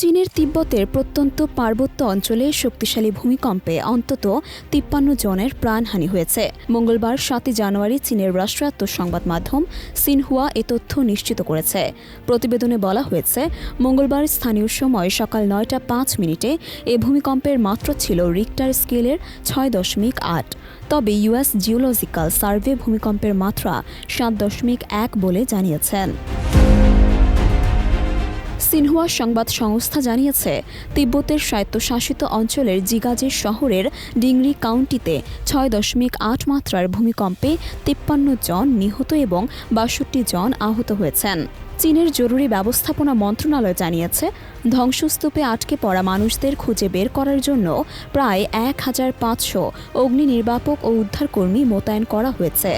চীনের তিব্বতের প্রত্যন্ত পার্বত্য অঞ্চলে শক্তিশালী ভূমিকম্পে অন্তত তিপ্পান্ন জনের প্রাণহানি হয়েছে। মঙ্গলবার সাতই জানুয়ারি চীনের রাষ্ট্রায়ত্ত সংবাদ মাধ্যম সিনহুয়া এ তথ্য নিশ্চিত করেছে। প্রতিবেদনে বলা হয়েছে, মঙ্গলবার স্থানীয় সময় সকাল নয়টা পাঁচ মিনিটে এ ভূমিকম্পের মাত্রা ছিল রিক্টার স্কেলের ছয় দশমিক আট। তবে ইউএস জিওলজিক্যাল সার্ভে ভূমিকম্পের মাত্রা সাত দশমিক এক বলে জানিয়েছেন। সিনহুয়া সংবাদ সংস্থা জানিয়েছে, তিব্বতের স্বায়ত্তশাসিত অঞ্চলের জিগাজের শহরের ডিংরি কাউন্টিতে ছয় দশমিক আট মাত্রার ভূমিকম্পে তিপ্পান্ন জন নিহত এবং বাষট্টি জন আহত হয়েছেন। চীনের জরুরি ব্যবস্থাপনা মন্ত্রণালয় জানিয়েছে, ধ্বংসস্তূপে আটকে পড়া মানুষদের খুঁজে বের করার জন্য প্রায় এক হাজার পাঁচশো অগ্নি নির্বাপক ও উদ্ধারকর্মী মোতায়েন করা হয়েছে।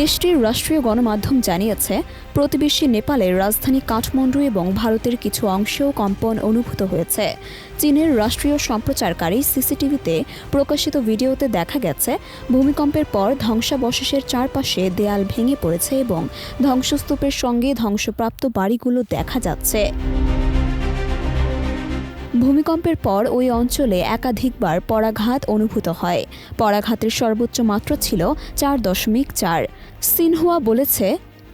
দেশটির রাষ্ট্রীয় গণমাধ্যম জানিয়েছে, প্রতিবেশী নেপালের রাজধানী কাঠমান্ডু এবং ভারতের কিছু অংশেও কম্পন অনুভূত হয়েছে। চীনের রাষ্ট্রীয় সম্প্রচারকারী সিসিটিভিতে প্রকাশিত ভিডিওতে দেখা গেছে, ভূমিকম্পের পর ধ্বংসাবশেষের চারপাশে দেয়াল ভেঙে পড়েছে এবং ধ্বংসস্তূপের সঙ্গে ধ্বংসপ্রাপ্ত বাড়িগুলো দেখা যাচ্ছে। ভূমিকম্পের পর ওই অঞ্চলে একাধিকবার পরাঘাত অনুভূত হয়। পরাঘাতের সর্বোচ্চ মাত্রা ছিল চার দশমিক চার। সিনহুয়া বলেছে,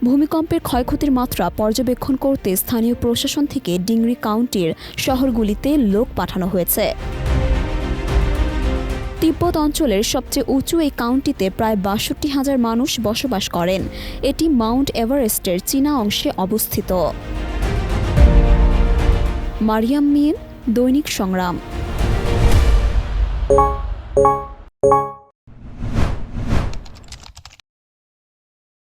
ভূমিকম্পের ক্ষয়ক্ষতির মাত্রা পর্যবেক্ষণ করতে স্থানীয় প্রশাসন থেকে ডিংরি কাউন্টির শহরগুলিতে লোক পাঠানো হয়েছে। তিব্বত অঞ্চলের সবচেয়ে উঁচু এই কাউন্টিতে প্রায় বাষট্টি হাজার মানুষ বসবাস করেন। এটি মাউন্ট এভারেস্টের চীনা অংশে অবস্থিত। মারিয়াম মিন দৈনিক সংগ্রাম।